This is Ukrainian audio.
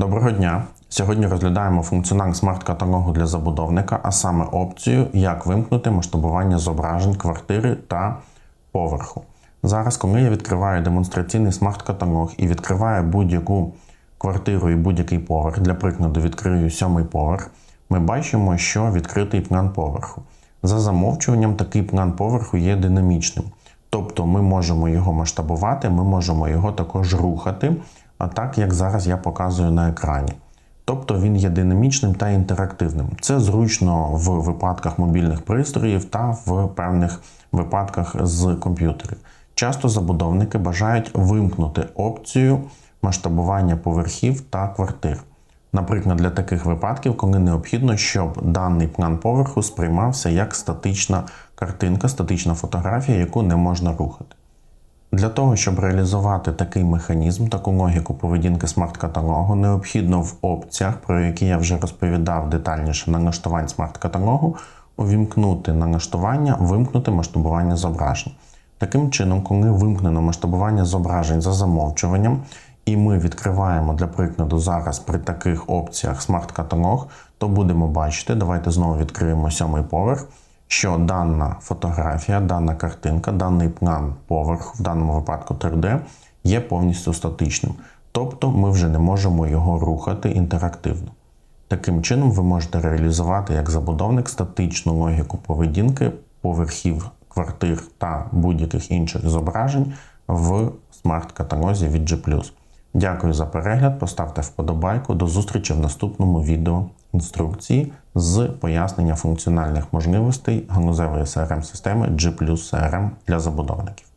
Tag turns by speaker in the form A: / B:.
A: Доброго дня! Сьогодні розглядаємо функціонал смарт-каталогу для забудовника, а саме опцію, як вимкнути масштабування зображень квартири та поверху. Зараз, коли я відкриваю демонстраційний смарт-каталог і відкриваю будь-яку квартиру і будь-який поверх, для прикладу, відкрию сьомий поверх, ми бачимо, що відкритий план поверху. За замовчуванням, такий план поверху є динамічним. Тобто ми можемо його масштабувати, ми можемо його також рухати, а так як зараз я показую на екрані. Тобто він є динамічним та інтерактивним. Це зручно в випадках мобільних пристроїв та в певних випадках з комп'ютерів. Часто забудовники бажають вимкнути опцію масштабування поверхів та квартир. Наприклад, для таких випадків, коли необхідно, щоб даний план поверху сприймався як статична картинка, статична фотографія, яку не можна рухати. Для того, щоб реалізувати такий механізм, таку логіку поведінки смарт-каталогу, необхідно в опціях, про які я вже розповідав детальніше налаштувань смарт-каталогу, увімкнути налаштування, вимкнути масштабування зображень. Таким чином, коли вимкнено масштабування зображень за замовчуванням, і ми відкриваємо, для прикладу, зараз при таких опціях смарт-каталог, то будемо бачити, давайте знову відкриємо сьомий поверх, що дана фотографія, дана картинка, даний план поверху, в даному випадку 3D, є повністю статичним. Тобто ми вже не можемо його рухати інтерактивно. Таким чином, ви можете реалізувати як забудовник статичну логіку поведінки поверхів квартир та будь-яких інших зображень в смарт-каталозі від G+. Дякую за перегляд, поставте вподобайку. До зустрічі в наступному відео інструкції з пояснення функціональних можливостей ганузевої CRM-системи G+, CRM для забудовників.